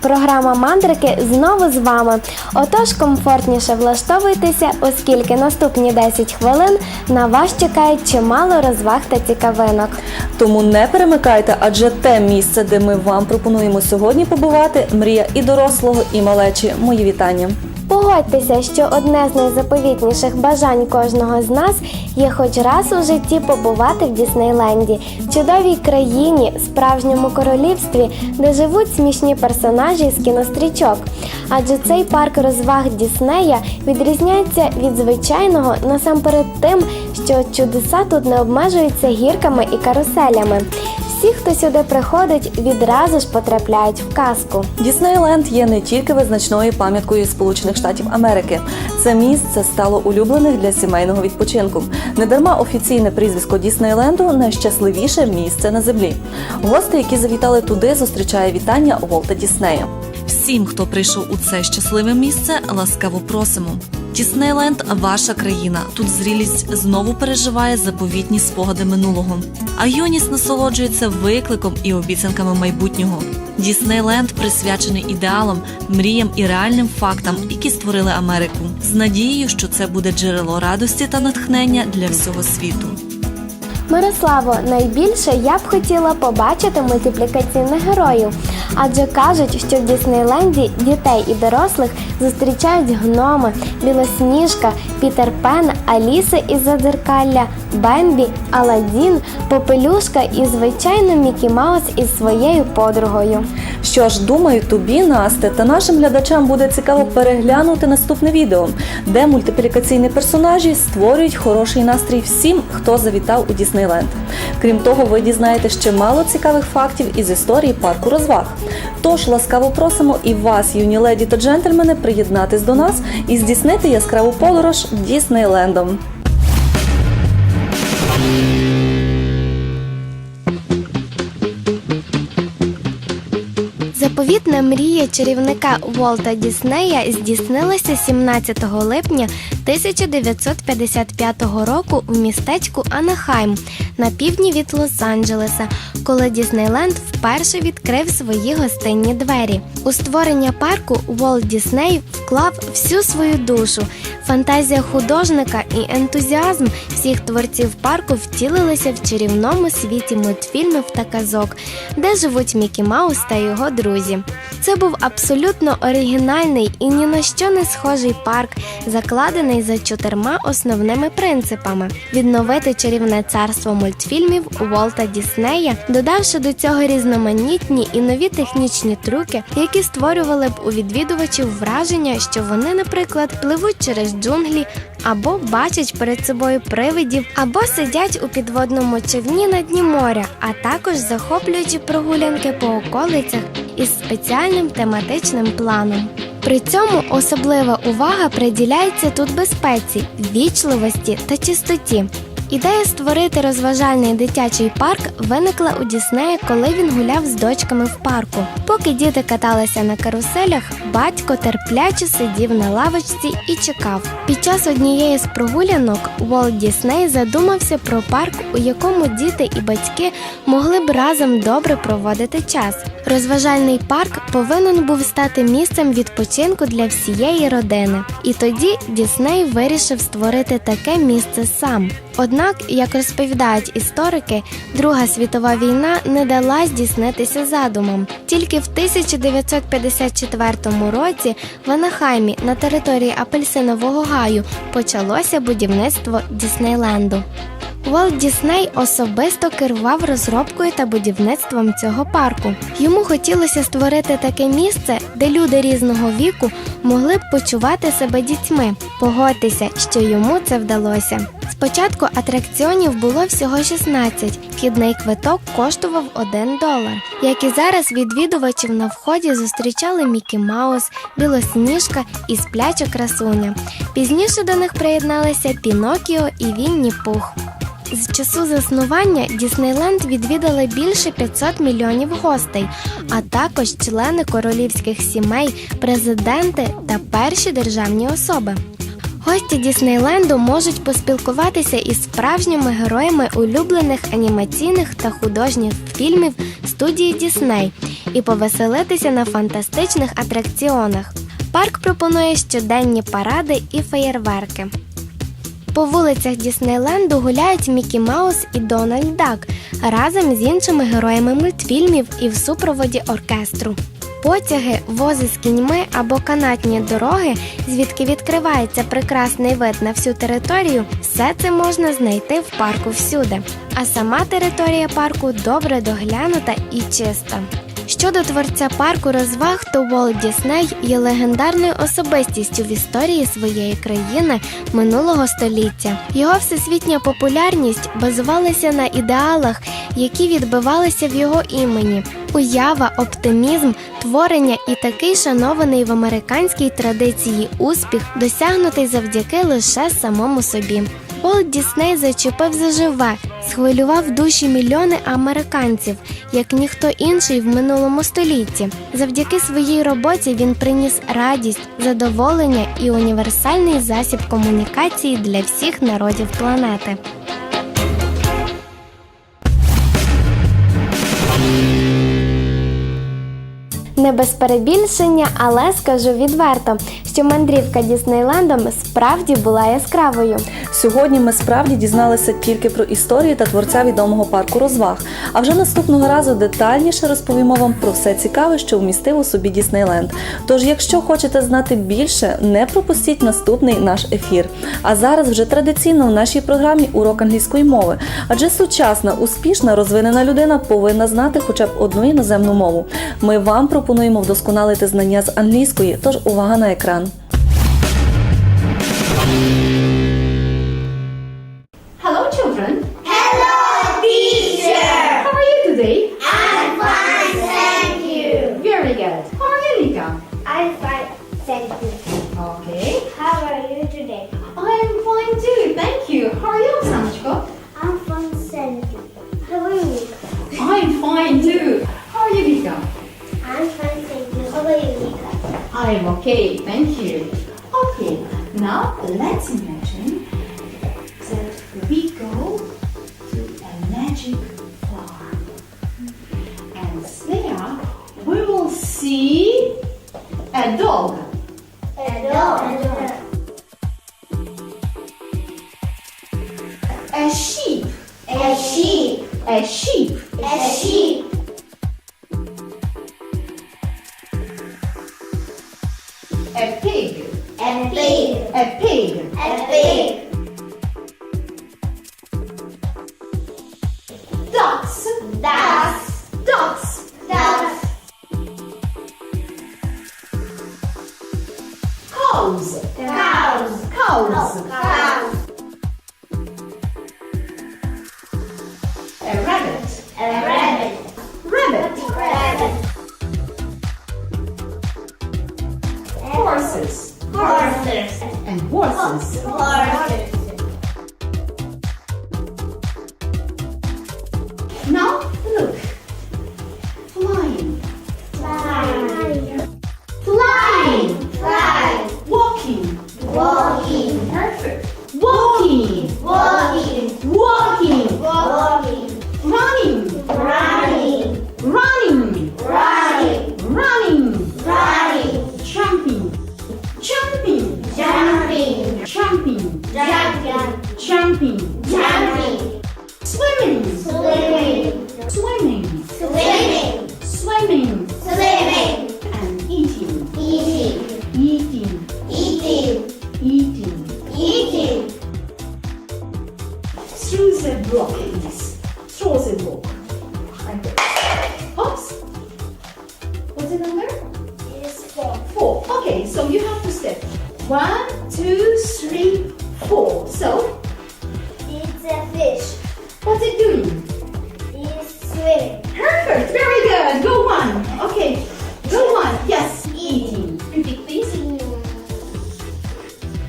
Програма мандрики знову з вами. Отож, комфортніше влаштовуйтеся, оскільки наступні 10 хвилин на вас чекає чимало розваг та цікавинок. Тому не перемикайте, адже те місце, де ми вам пропонуємо сьогодні побувати, мрія і дорослого, і малечі. Мої вітання. Погодьтеся, що одне з найзаповітніших бажань кожного з нас є хоч раз у житті побувати в Діснейленді, чудовій країні, справжньому королівстві, де живуть смішні персонажі з кінострічок. Адже цей парк розваг Діснея відрізняється від звичайного насамперед тим, що чудеса тут не обмежуються гірками і каруселями. Всі, хто сюди приходить, відразу ж потрапляють в казку. Діснейленд є не тільки визначною пам'яткою Сполучених Штатів Америки. Це місце стало улюблених для сімейного відпочинку. Недарма офіційне прізвисько Діснейленду найщасливіше місце на землі. Гости, які завітали туди, зустрічає вітання Волта Діснея. Всім, хто прийшов у це щасливе місце, ласкаво просимо. Діснейленд ваша країна. Тут зрілість знову переживає заповітні спогади минулого, а юність насолоджується викликом і обіцянками майбутнього. Діснейленд присвячений ідеалам, мріям і реальним фактам, які створили Америку, з надією, що це буде джерело радості та натхнення для всього світу. Мирославо, найбільше я б хотіла побачити мультиплікаційних героїв, адже кажуть, що в Діснейленді дітей і дорослих зустрічають гноми, білосніжка, Пітер Пен, Аліса із Задзеркалля, Бембі, Аладдін, Попелюшка і звичайно Мікі Маус із своєю подругою. Що ж, думаю, тобі, Насте, та нашим глядачам буде цікаво переглянути наступне відео, де мультиплікаційні персонажі створюють хороший настрій всім, хто завітав у Діснейленд. Крім того, ви дізнаєтесь ще мало цікавих фактів із історії парку розваг. Тож ласкаво просимо і вас, юні леді та джентльмени, приєднатись до нас і здійснити яскраву подорож Діснейлендом. Заповітна мрія чарівника Волта Діснея здійснилася 17 липня 1955 року в містечку Анахайм на півдні від Лос-Анджелеса, коли Діснейленд вперше відкрив свої гостинні двері. У створення парку Волт Дісней вклав всю свою душу. Фантазія художника і ентузіазм всіх творців парку втілилися в чарівному світі мультфільмів та казок, де живуть Мікі Маус та його друзі. Це був абсолютно оригінальний і ні на що не схожий парк, закладений за чотирма основними принципами: відновити чарівне царство мультфільмів Волта Діснея, додавши до цього різноманітні і нові технічні трюки, які створювали б у відвідувачів враження, що вони, наприклад, пливуть через джунглі. Або бачать перед собою привидів, або сидять у підводному човні на дні моря, а також захоплюючи прогулянки по околицях із спеціальним тематичним планом. При цьому особлива увага приділяється тут безпеці, ввічливості та чистоті. Ідея створити розважальний дитячий парк виникла у Діснея, коли він гуляв з дочками в парку. Поки діти каталися на каруселях, батько терпляче сидів на лавочці і чекав. Під час однієї з прогулянок Волт Дісней задумався про парк, у якому діти і батьки могли б разом добре проводити час. Розважальний парк повинен був стати місцем відпочинку для всієї родини. І тоді Дісней вирішив створити таке місце сам. Однак, як розповідають історики, Друга світова війна не дала здійснитися задумом. Тільки в 1954 році в Анахаймі на території апельсинового гаю почалося будівництво Діснейленду. Волт Дісней особисто керував розробкою та будівництвом цього парку. Йому хотілося створити таке місце, де люди різного віку могли б почувати себе дітьми. Погодьтеся, що йому це вдалося. Спочатку атракціонів було всього 16. Вхідний квиток коштував 1 долар. Як і зараз відвідувачів на вході зустрічали Мікі Маус, Білосніжка і спляча красуня. Пізніше до них приєдналися Пінокіо і Вінні Пух. З часу заснування Діснейленд відвідали більше 500 мільйонів гостей, а також члени королівських сімей, президенти та перші державні особи. Гості Діснейленду можуть поспілкуватися із справжніми героями улюблених анімаційних та художніх фільмів студії Дісней і повеселитися на фантастичних атракціонах. Парк пропонує щоденні паради і феєрверки. По вулицях Діснейленду гуляють Мікі Маус і Дональд Дак разом з іншими героями мультфільмів і в супроводі оркестру. Потяги, вози з кіньми або канатні дороги, звідки відкривається прекрасний вид на всю територію, все це можна знайти в парку всюди. А сама територія парку добре доглянута і чиста. Щодо творця парку розваг, то Уолт Дісней є легендарною особистістю в історії своєї країни минулого століття. Його всесвітня популярність базувалася на ідеалах, які відбивалися в його імені. Уява, оптимізм, творення і такий шанований в американській традиції успіх, досягнутий завдяки лише самому собі. Уолт Дісней зачепив заживе, схвилював душі мільйони американців, як ніхто інший в минулому столітті. Завдяки своїй роботі він приніс радість, задоволення і універсальний засіб комунікації для всіх народів планети. Не без перебільшення, але скажу відверто, що мандрівка Діснейлендом справді була яскравою. Сьогодні ми справді дізналися тільки про історію та творця відомого парку розваг. А вже наступного разу детальніше розповімо вам про все цікаве, що вмістив у собі Діснейленд. Тож, якщо хочете знати більше, не пропустіть наступний наш ефір. А зараз вже традиційно в нашій програмі урок англійської мови. Адже сучасна, успішна, розвинена людина повинна знати хоча б одну іноземну мову. Ми вам пропонуємо вдосконалити знання з англійської, тож увага на екран. Hello, children. Hello, teacher. How are you today? I'm fine, thank you. Very good. How are you, Nika? I'm fine, thank you. Okay. How are you today? I am fine too. Thank you. How are you, Samachko? I'm fine, thank you. How are you? I'm fine too. How are you, Nika? I'm fine, thank you. How are you, Nika? I am okay. Thank you. Now let's imagine that we go to a magic farm, and there we will see a dog. A dog. A sheep. A sheep. A sheep. A sheep. A Horses. Horses. And horses. Horses. Now look. Flying. Flying. Flying. Flying. Walking. Walking. Perfect. Walking. Walking. Two, three, four. So, It's a fish. what's it doing? It's swimming. Perfect. Very good. Go one. Okay. Go one. Yes. Eating. Repeat, please.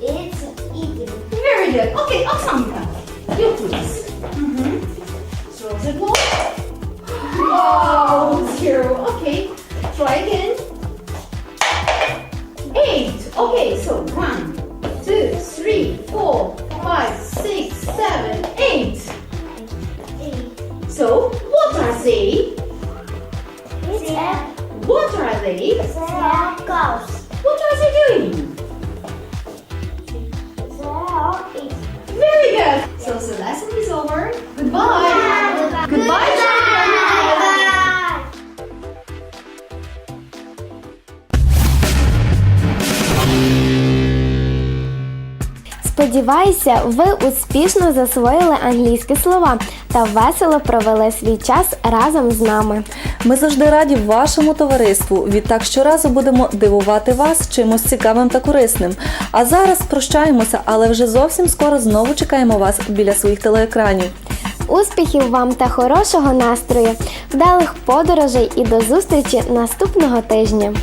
It's eating. Very good. Okay, Oksanika. You please. Mm-hmm. Throw the ball. Oh, zero. Okay. Try again. Eight. Okay, so one, they? What are they? Circles. Сподіваюся, ви успішно засвоїли англійські слова та весело провели свій час разом з нами. Ми завжди раді вашому товариству. Відтак щоразу будемо дивувати вас чимось цікавим та корисним. А зараз прощаємося, але вже зовсім скоро знову чекаємо вас біля своїх телеекранів. Успіхів вам та хорошого настрою, вдалих подорожей і до зустрічі наступного тижня.